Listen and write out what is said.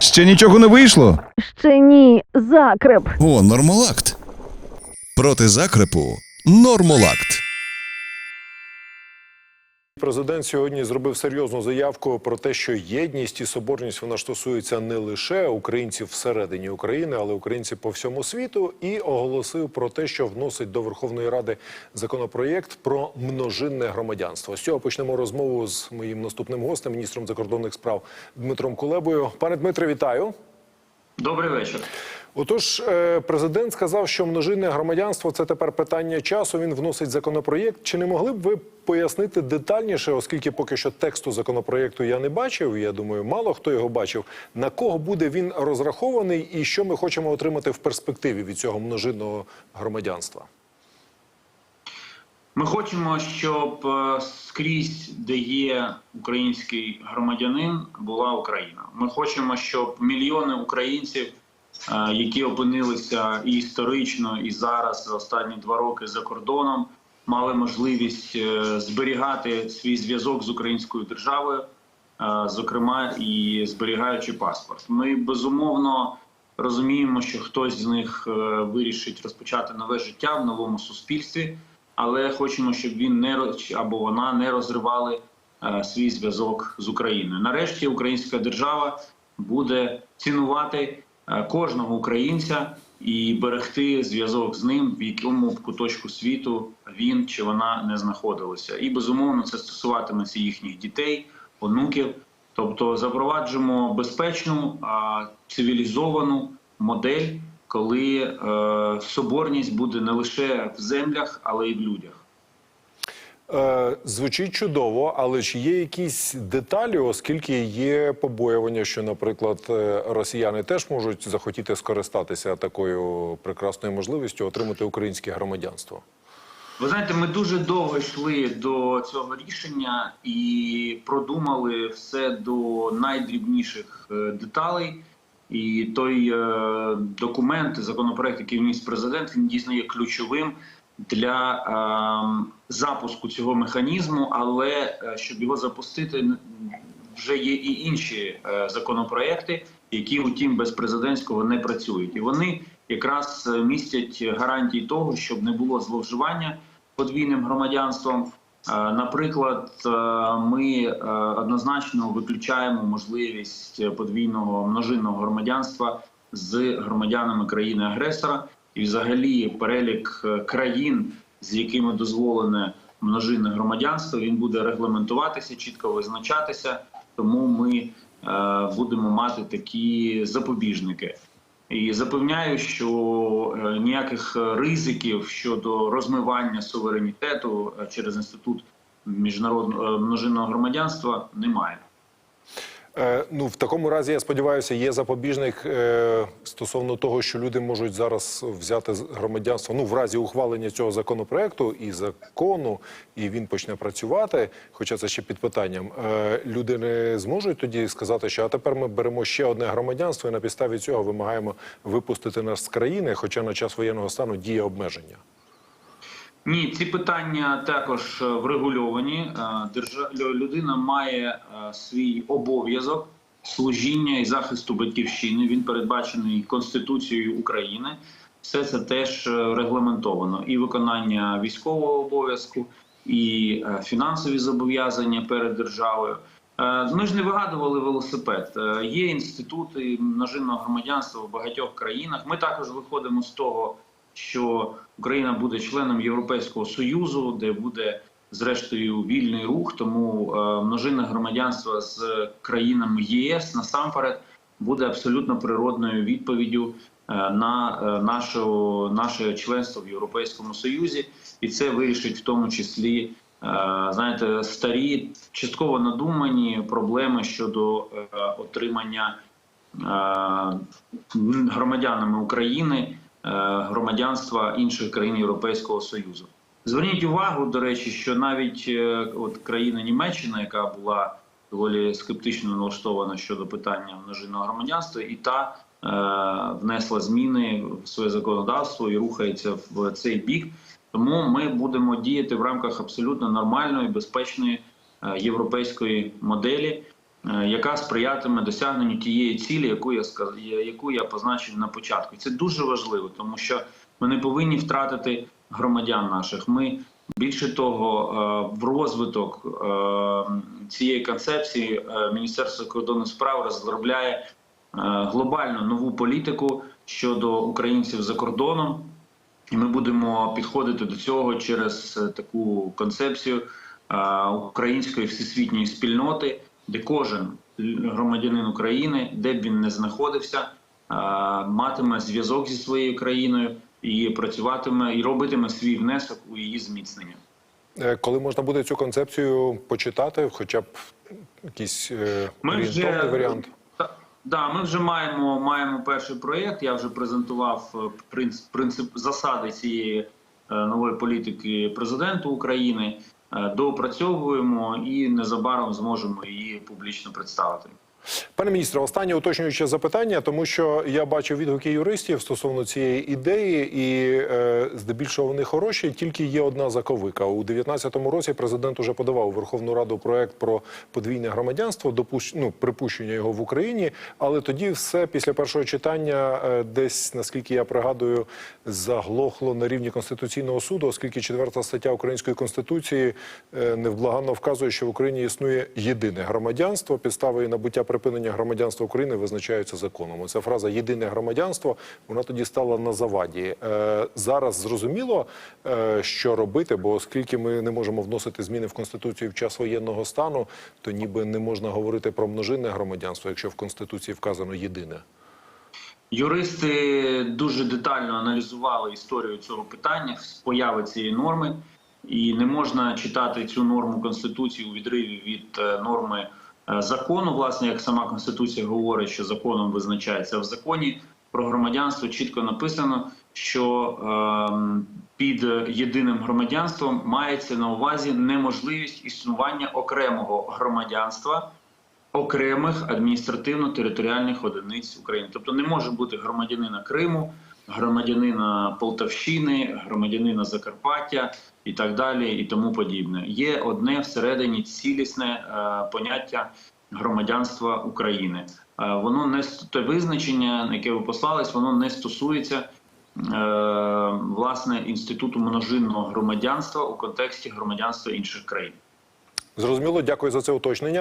Ще нічого не вийшло? Ще ні, закреп. О, нормолакт. Проти закрепу нормолакт. Президент сьогодні зробив серйозну заявку про те, що єдність і соборність вона ж стосується не лише українців всередині України, але українців по всьому світу, і оголосив про те, що вносить до Верховної Ради законопроєкт про множинне громадянство. З цього почнемо розмову з моїм наступним гостем, міністром закордонних справ Дмитром Кулебою. Пане Дмитре, вітаю. Добрий вечір. Отож, е, президент сказав, що множинне громадянство це тепер питання часу. Він вносить законопроєкт. Чи не могли б ви пояснити детальніше, оскільки поки що тексту законопроєкту я не бачив? Я думаю, мало хто його бачив. На кого буде він розрахований, і що ми хочемо отримати в перспективі від цього множинного громадянства? Ми хочемо, щоб е, скрізь, де є український громадянин, була Україна. Ми хочемо, щоб мільйони українців, е, які опинилися і історично, і зараз за останні два роки за кордоном, мали можливість е, зберігати свій зв'язок з українською державою, зокрема і зберігаючи паспорт. Ми безумовно розуміємо, що хтось з них вирішить розпочати нове життя в новому суспільстві. Але хочемо, щоб він не або вона не розривали е, свій зв'язок з Україною. Нарешті українська держава буде цінувати е, кожного українця і берегти зв'язок з ним, в якому б куточку світу він чи вона не знаходилися. І безумовно це стосуватиметься їхніх дітей, онуків. Тобто запроваджуємо безпечну, цивілізовану модель, коли е, соборність буде не лише в землях, але й в людях. Е, звучить чудово, але чи є якісь деталі, оскільки є побоювання, що, наприклад, е, росіяни теж можуть захотіти скористатися такою прекрасною можливістю отримати українське громадянство? Ви знаєте, ми дуже довго йшли до цього рішення і продумали все до найдрібніших е, деталей. І той е, документ, законопроект, який вніс президент, він дійсно є ключовим для е, запуску цього механізму. Але е, щоб його запустити, вже є і інші е, законопроекти, які, утім, без президентського не працюють. І вони якраз містять гарантії того, щоб не було зловживання подвійним громадянством. Е, Наприклад, е, ми е, однозначно виключаємо можливість подвійного множинного громадянства з громадянами країни-агресора, і взагалі перелік країн, з якими дозволене множинне громадянство, він буде регламентуватися, чітко визначатися. Тому ми будемо мати такі запобіжники. І запевняю, що е, ніяких ризиків щодо розмивання суверенітету е, через інститут міжнародного е, множинного громадянства немає. Е, ну, в такому разі, я сподіваюся, є запобіжник е, стосовно того, що люди можуть зараз взяти громадянство. Ну, в разі ухвалення цього законопроекту і закону, і він почне працювати. Хоча це ще під питанням. Е, люди не зможуть тоді сказати, що а тепер ми беремо ще одне громадянство, і на підставі цього вимагаємо випустити нас з країни, хоча на час воєнного стану діє обмеження. Ні, ці питання також е, врегульовані. Е, Держа... людина має е, свій обов'язок служіння і захисту батьківщини. Він передбачений Конституцією України. Все це теж регламентовано. І виконання військового обов'язку, і фінансові зобов'язання перед державою. Ми ж не вигадували велосипед. Є інститути множинного громадянства в багатьох країнах. Ми також виходимо з того, що Україна буде членом Європейського союзу, де буде зрештою вільний рух. Тому е, множинне громадянство з країнами ЄС насамперед буде абсолютно природною відповіддю е, на е, нашого, наше членство в Європейському Союзі, і це вирішить в тому числі. Знаєте, старі частково надумані проблеми щодо отримання громадянами України громадянства інших країн Європейського Союзу. Зверніть увагу, до речі, що навіть е, от країна Німеччина, яка була доволі скептично налаштована щодо питання множинного громадянства, і та е, внесла зміни в своє законодавство і рухається в цей бік. Тому ми будемо діяти в рамках абсолютно нормальної, безпечної е, європейської моделі. Е, яка сприятиме досягненню тієї цілі, яку я сказ... яку я позначив на початку. Це дуже важливо, тому що ми не повинні втратити громадян наших. Ми більше того, е, в розвиток е, цієї концепції Міністерство закордонних справ розробляє глобальну нову політику щодо українців за кордоном. І ми будемо підходити до цього через таку концепцію української всесвітньої спільноти, де кожен громадянин України, де б він не знаходився, е, матиме зв'язок зі своєю країною і працюватиме і робитиме свій внесок у її зміцнення. Е, Коли можна буде цю концепцію почитати, хоча б якийсь е, Ми вже варіант? Да, ми вже маємо, маємо перший проєкт. Я вже презентував принцип, принцип засади цієї нової політики президенту України. Е, Доопрацьовуємо і незабаром зможемо її публічно представити. Пане міністре, останнє уточнююче запитання, тому що я бачив відгуки юристів стосовно цієї ідеї, і е, здебільшого вони хороші. Тільки є одна заковика. У 2019 році президент уже подавав у Верховну Раду проект про подвійне громадянство, допущ... ну, припущення його в Україні. Але тоді все після першого читання, е, десь наскільки я пригадую, заглохло на рівні конституційного суду, оскільки четверта стаття української конституції е, невблаганно вказує, що в Україні існує єдине громадянство. Підстави і набуття припинення громадянства України визначаються законом. Оця фраза єдине громадянство вона тоді стала на заваді. Е, Зараз зрозуміло, е, що робити, бо оскільки ми не можемо вносити зміни в конституцію в час воєнного стану, то ніби не можна говорити про множинне громадянство, якщо в конституції вказано єдине. Юристи дуже детально аналізували історію цього питання появи цієї норми, і не можна читати цю норму конституції у відриві від е, норми закону. Власне, як сама конституція говорить, що законом визначається в законі про громадянство. Чітко написано, що ем, під єдиним громадянством мається на увазі неможливість існування окремого громадянства окремих адміністративно-територіальних одиниць України. Тобто не може бути громадянина Криму, громадянина Полтавщини, громадянина Закарпаття і так далі, і тому подібне. Є одне всередині цілісне е, поняття громадянства України. Е, воно не те визначення, на яке ви послались, воно не стосується. е, Власне, інституту множинного громадянства у контексті громадянства інших країн. Зрозуміло, дякую за це уточнення.